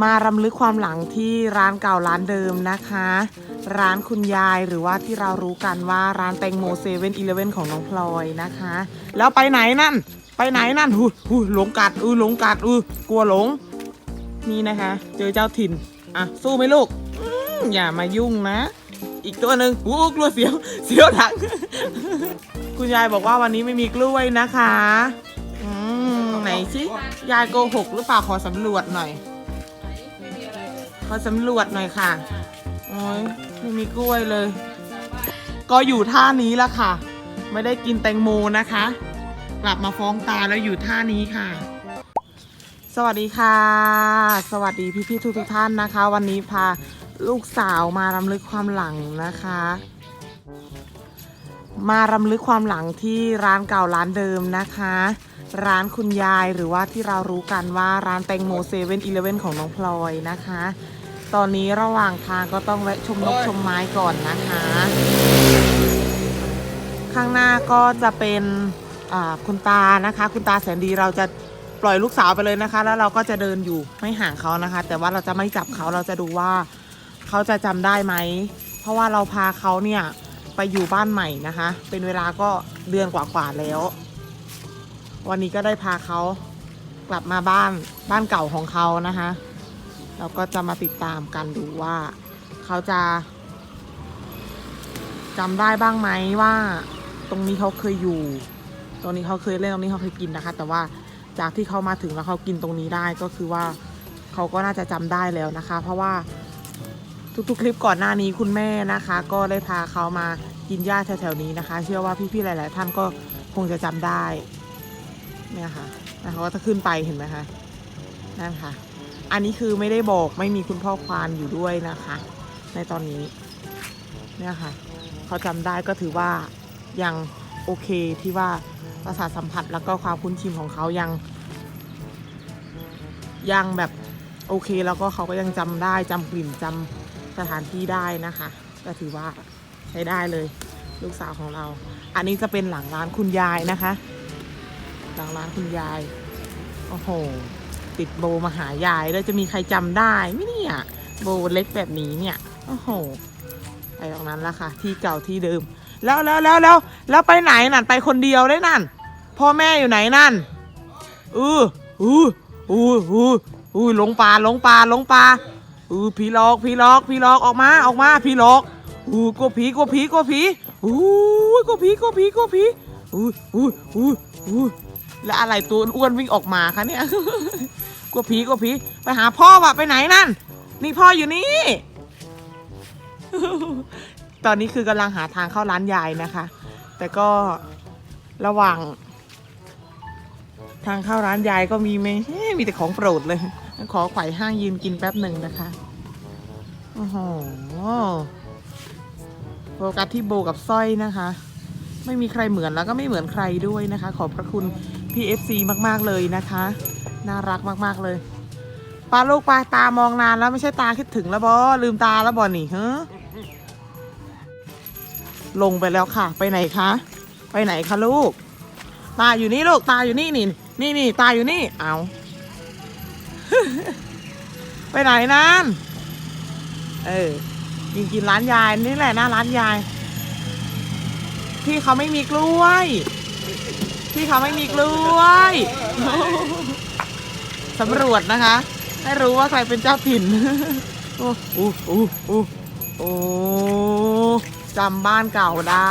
มารำลึกความหลังที่ร้านเก่าร้านเดิมนะคะ ร้านคุณยายหรือว่าที่เรารู้กันว่าร้านแตงโมเซเว่นอีเลเว่นของน้องพลอยนะคะ แล้วไปไหนนั่น ไปไหนนั่นหูหูหลงกัดอือหลงกัดอือกลัวหลง นี่นะคะ เจอเจ้าถิ่น อะ สู้ไหมลูกออย่ามายุ่งนะ อีกตัวหนึ่งอู้กลัวเสียวเสียวถัง คุณยายบอกว่าวันนี้ไม่มีกล้วยนะคะ อืมไหนสิยายโกหกหรือเปล่าขอสำรวจหน่อย อสำรวจหน่อยค่ะ โอ้ยไม่มีกล้วยเลย ก็อยู่ท่านี้ละค่ะ ไม่ได้กินแตงโมนะคะ กลับมาฟ้องตาแล้วอยู่ท่านี้ค่ะ สวัสดีค่ะ สวัสดีพี่ๆทุกๆท่านนะคะ วันนี้พาลูกสาวมารำลึกความหลังนะคะ มารำลึกความหลังที่ร้านเก่าร้านเดิมนะคะ ร้านคุณยายหรือว่าที่เรารู้กันว่าร้านแตงโมเซเว่นอีเลเว่นของน้องพลอยนะคะ ตอนนี้ระหว่างทางก็ต้องแวะชมนกชมไม้ก่อนนะคะ ข้างหน้าก็จะเป็นคุณตานะคะ คุณตาแสนดีเราจะปล่อยลูกสาวไปเลยนะคะ แล้วเราก็จะเดินอยู่ไม่ห่างเขานะคะ แต่ว่าเราจะไม่จับเขาเราจะดูว่าเขาจะจำได้ไหม เพราะว่าเราพาเขาเนี่ยไปอยู่บ้านใหม่นะคะ เป็นเวลาก็เดือนกว่าๆแล้ว วันนี้ก็ได้พาเขากลับมาบ้านบ้านเก่าของเขานะคะ เราก็จะมาติดตามกันดูว่า เขาจะจำได้บ้างไหมว่า ตรงนี้เขาเคยอยู่ ตรงนี้เขาเคยเล่นตรงนี้เขาเคยกินนะคะ แต่ว่าจากที่เขามาถึงแล้วเขากินตรงนี้ได้ก็คือว่าเขาก็น่าจะจำได้แล้วนะคะ เพราะว่าทุกๆ คลิปก่อนหน้านี้คุณแม่นะคะ ก็ได้พาเขามากินหญ้าแถวๆนี้นะคะ เชื่อว่าพี่ๆหลาย ๆ ท่านก็คงจะจำได้เนี่ยค่ะนะคะก็จะขึ้นไปเห็นไหมคะนั่นค่ะ อันนี้คือไม่ได้บอกไม่มีคุณพ่อควานอยู่ด้วยนะคะ ในตอนนี้เนี่ยค่ะเขาจำได้ก็ถือว่ายังโอเคที่ว่าประสาทสัมผัสแล้วก็ความคุ้นชินของเขายัง ยังแบบโอเคแล้วก็เขาก็ยังจำได้จำกลิ่นจำสถานที่ได้นะคะ ก็ถือว่าใช้ได้เลยลูกสาวของเรา อันนี้จะเป็นหลังร้านคุณยายนะคะ หลังร้านคุณยาย โอ้โห ติดโบมาหายายแล้วจะมีใครจำได้ไหมเนี่ยโบเล็กแบบนี้เนี่ยโอ้โหไปตรงนั้นละค่ะ ที่เก่าที่เดิม แล้วแล้วแล้วแล้วแล้วไปไหนนั่นไปคนเดียวได้นั่น พ่อแม่อยู่ไหนนั่นอืออืออืออืออือหลงป่าหลงป่าหลงป่าอือผีหลอกผีหลอกผีหลอกออกมาออกมาผีหลอกอือกลัวผีกลัวผีกลัวผีอู้กลัวผีกลัวผีกลัวผีอู้อู้อู้อู้แล้วอะไรตัวอ้วนวิ่งออกมาคะเนี่ย กลัวผีกลัวผี ไปหาพ่อว่ะไปไหนนั่น นี่พ่ออยู่นี่ ตอนนี้คือกำลังหาทางเข้าร้านยายนะคะ แต่ก็ระหว่าง ทางเข้าร้านยายก็มีไหมมีแต่ของโปรดเลย ขอไข่ห้างยืนกินแป๊บหนึ่งนะคะโอ้โหโฟกัสที่โบกับสร้อยนะคะ ไม่มีใครเหมือนแล้วก็ไม่เหมือนใครด้วยนะคะ ขอบพระคุณ PFC มาก ๆ เลยนะคะ น่ารักมาก ๆ เลยปลาลูกปลาตามองนานแล้วไม่ใช่ตาคิดถึงแล้วบอลืมตาแล้วบอนี่เฮ้ลงไปแล้วค่ะ ไปไหนคะ ไปไหนคะลูก ตาอยู่นี่ลูกตาอยู่นี่นี่นี่นี่ตาอยู่นี่เอาไปไหนนั่นเออกินกินร้านยายนี่แหละหน้าร้านยายพี่เขาไม่มีกล้วยพี่เขาไม่มีกล้วย สำรวจนะคะ ให้รู้ว่าใครเป็นเจ้าถิ่น โอ้โอ้โอ้โอ้โอ้จำบ้านเก่าได้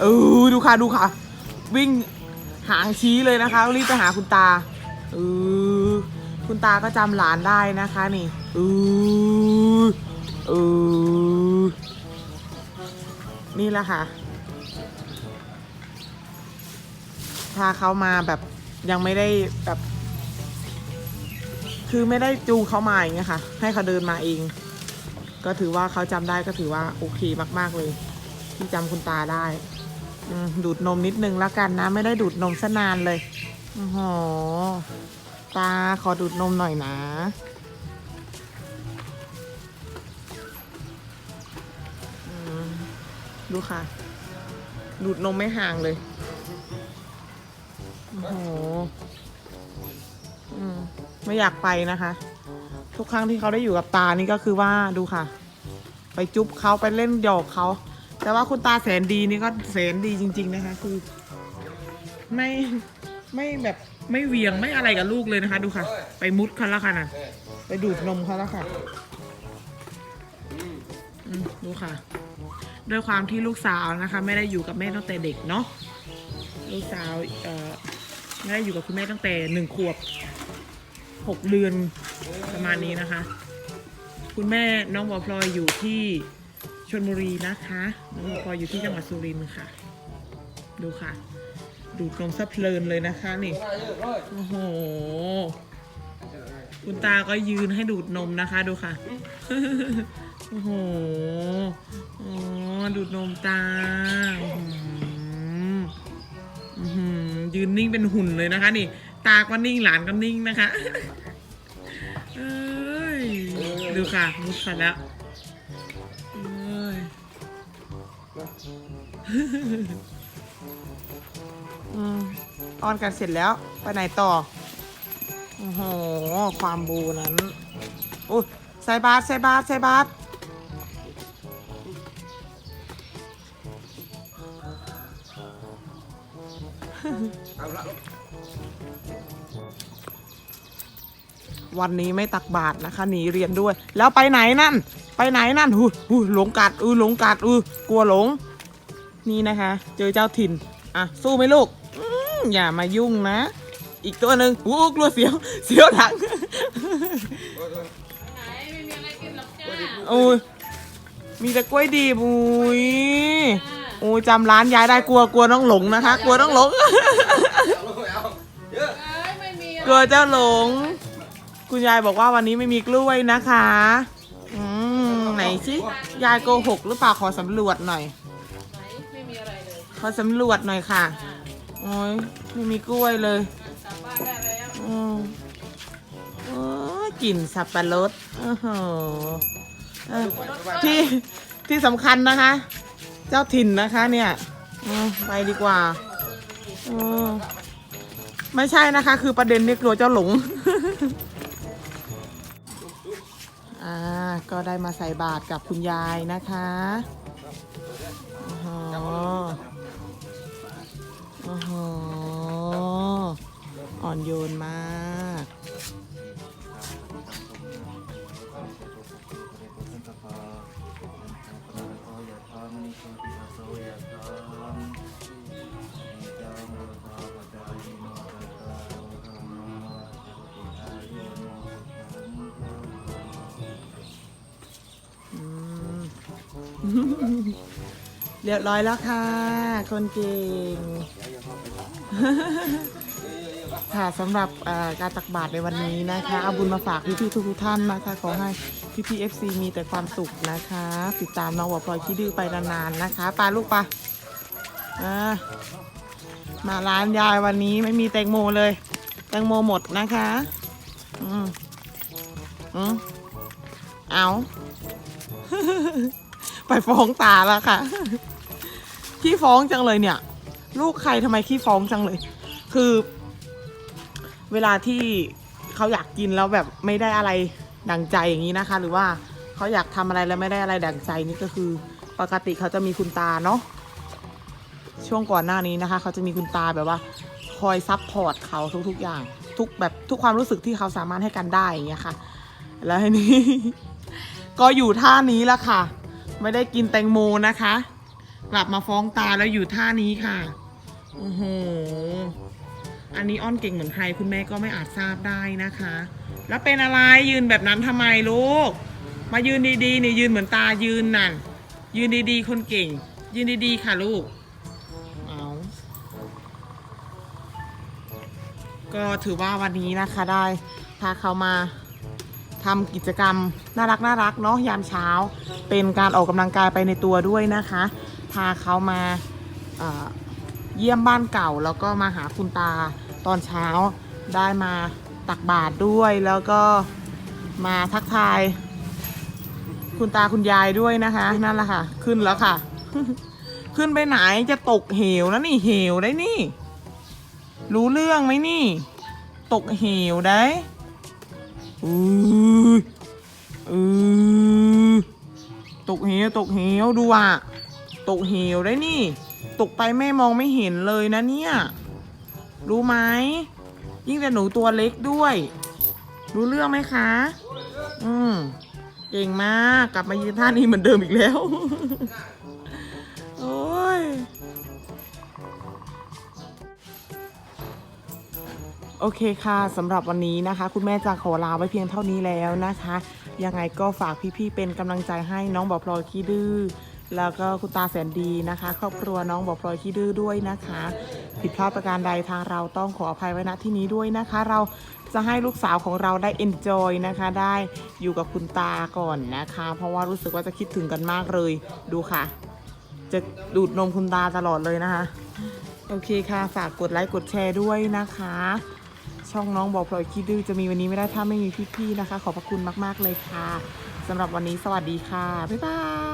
เออดูค่ะดูค่ะ วิ่งหางชี้เลยนะคะ รีบไปหาคุณตาเออคุณตาก็จำหลานได้นะคะนี่เออเออนี่แหละค่ะพาเขามาแบบยังไม่ได้แบบ คือไม่ได้จูงเขามาอย่างเงี้ยค่ะ ให้เขาเดินมาเอง ก็ถือว่าเขาจำได้ก็ถือว่าโอเคมาก ๆเลย ที่จำคุณตาได้อดูดนมนิดนึงแล้วกันนะ ไม่ได้ดูดนมซะนานเลยโอ้โหตาขอดูดนมหน่อยนะดูค่ะ ดูดนมไม่ห่างเลย โอ้โห อืม ไม่อยากไปนะคะ ทุกครั้งที่เขาได้อยู่กับตานี่ก็คือว่าดูค่ะ ไปจุ๊บเขาไปเล่นหยอกเขาแต่ว่าคุณตาแสนดีนี่ก็แสนดีจริง ๆนะคะ คือ ไม่ไม่แบบไม่เวียงไม่อะไรกับลูกเลยนะคะ ดูค่ะ ไปมุดเขาแล้วค่ะนะไปดูดนมเขาแล้วค่ะดูค่ะ ด้วยความที่ลูกสาวนะคะ ไม่ได้อยู่กับแม่ตั้งแต่เด็กเนาะลูกสาวเอ่อไม่ได้อยู่กับคุณแม่ตั้งแต่หนึ่งขวบ หกเดือนประมาณนี้นะคะ คุณแม่น้องบัวพลอยอยู่ที่ชลบุรีนะคะ น้องบัวพลอยอยู่ที่จังหวัดสุรินทร์ค่ะ ดูค่ะ ดูดนมซะเพลินเลยนะคะนี่โอ้โหคุณตาก็ยืนให้ดูดนมนะคะดูค่ะ โอ้โหอ๋อดูดนมตาอื้อหืออื้อหือยืนนิ่งเป็นหุ่นเลยนะคะนี่ ตาก็นิ่งหลานก็นิ่งนะคะเอ้ยดูค่ะมุดค่ะแล้วเอ้ยอืมอ้อนกันเสร็จแล้ว ไปไหนต่อ โอ้โห ความบูนั้นอุ้ยใส่บาตรใส่บาตรใส่บาตร วันนี้ไม่ตักบาตรนะคะหนีเรียนด้วย แล้วไปไหนนั่น ไปไหนนั่นหูหูหลงกัดอือหลงกัดอือกลัวหลง นี่นะคะ เจอเจ้าถิ่นอะสู้ไหมลูกอืมอย่ามายุ่งนะ อีกตัวหนึ่งอู้กลัวเสียวเสียวถังไหนไม่มีอะไรกินหรอกจ้าโอ้ยมีแต่กล้วยดีบุยโอ้ยจำร้านยายได้กลัวกลัวน้องหลงนะคะ กลัวน้องหลงเอ้ยไม่มีกลัวเจ้าหลง คุณยายบอกว่าวันนี้ไม่มีกล้วยนะคะ อืมไหนสิยายโกหกหรือเปล่าขอสำรวจหน่อย ไม่มีอะไรเลยขอสำรวจหน่อยค่ะ โอ้ยไม่มีกล้วยเลยกลับบ้านได้แล้วอืมโอ้ยกลิ่นสับปะรดโอ้โหเออที่ที่สำคัญนะคะ เจ้าถิ่นนะคะเนี่ยอืมไปดีกว่าอืมไม่ใช่นะคะ คือประเด็นนี่กลัวเจ้าหลง อ่าก็ได้มาใส่บาตรกับคุณยายนะคะโอ้โหโอ้โหอ่อนโยนมาก เรียบร้อยแล้วค่ะ คนเก่ง ค่ะสำหรับการตักบาตรในวันนี้นะคะเอาบุญมาฝากพี่ๆทุกๆท่านนะคะขอให้พี่ๆ FC มีแต่ความสุขนะคะ ติดตามน้องวัวพลอยคิดดื้อไปนานๆนะคะปลาลูกปลาอ่ามาร้านยายวันนี้ไม่มีแตงโมเลย แตงโมหมดนะคะ อืมอืมเอา ไปฟ้องตาแล้วค่ะขี้ฟ้องจังเลยเนี่ย ลูกใครทำไมขี้ฟ้องจังเลย คือ เวลาที่เขาอยากกินแล้วแบบไม่ได้อะไรดังใจอย่างนี้นะคะ หรือว่าเขาอยากทำอะไรแล้วไม่ได้อะไรดังใจนี่ก็คือ ปกติเขาจะมีคุณตาเนาะช่วงก่อนหน้านี้นะคะ เขาจะมีคุณตาแบบว่า คอยซับพอร์ตเขาทุกๆอย่าง ทุกแบบทุกความรู้สึกที่เขาสามารถให้กันได้อย่างเงี้ยค่ะ แล้วทีนี้ ก็อยู่ท่านี้ละค่ะ ไม่ได้กินแตงโมนะคะ กลับมาฟ้องตาแล้วอยู่ท่านี้ค่ะ โอ้โห อันนี้อ้อนเก่งเหมือนใครคุณแม่ก็ไม่อาจทราบได้นะคะ แล้วเป็นอะไรยืนแบบนั้นทำไมลูก มายืนดีๆนี่ยืนเหมือนตายืนนั่น ยืนดีๆ คนเก่ง ยืนดีๆ ค่ะลูกเอาก็ถือว่าวันนี้นะคะได้พาเขามา ทำกิจกรรมน่ารักน่ารักเนาะยามเช้า เป็นการออกกำลังกายไปในตัวด้วยนะคะ พาเขามาเเยี่ยมบ้านเก่าแล้วก็มาหาคุณตาตอนเช้าได้มาตักบาตรด้วยแล้วก็มาทักทาย คุณตาคุณยายด้วยนะคะ นั่นแหละค่ะ ขึ้นแล้วค่ะ ขึ้นไปไหนจะตกเหวนะนี่เหวได้นี่ รู้เรื่องไหมนี่ ตกเหวได้ เออตกเหวตกเหวดูอะ ตกเหวได้นี่ ตกไปแม่มองไม่เห็นเลยนะเนี่ย รู้ไหม ยิ่งแต่หนูตัวเล็กด้วย รู้เรื่องไหมคะ อืมเก่งมาก กลับมายืนท่านี้เหมือนเดิมอีกแล้ว โอ้ย โอเคค่ะสำหรับวันนี้นะคะ คุณแม่จะขอลาไว้เพียงเท่านี้แล้วนะคะ ยังไงก็ฝากพี่ๆเป็นกำลังใจให้น้องบอพลอยขี้ดื้อแล้วก็คุณตาแสนดีนะคะ ครอบครัวน้องบอพลอยขี้ดื้อด้วยนะคะ ผิดพลาดประการใดทางเราต้องขออภัยไว้ณที่นี้ด้วยนะคะ เราจะให้ลูกสาวของเราได้ enjoy นะคะ ได้อยู่กับคุณตาก่อนนะคะ เพราะว่ารู้สึกว่าจะคิดถึงกันมากเลยดูค่ะ จะดูดนมคุณตาตลอดเลยนะคะ โอเคค่ะ ฝากกดไลค์กดแชร์ด้วยนะคะ ช่องน้องบอกพลอยคิดดื้อจะมีวันนี้ไม่ได้ถ้าไม่มีพี่ๆนะคะ ขอบพระคุณมากๆเลยค่ะสำหรับวันนี้สวัสดีค่ะ บ๊ายบาย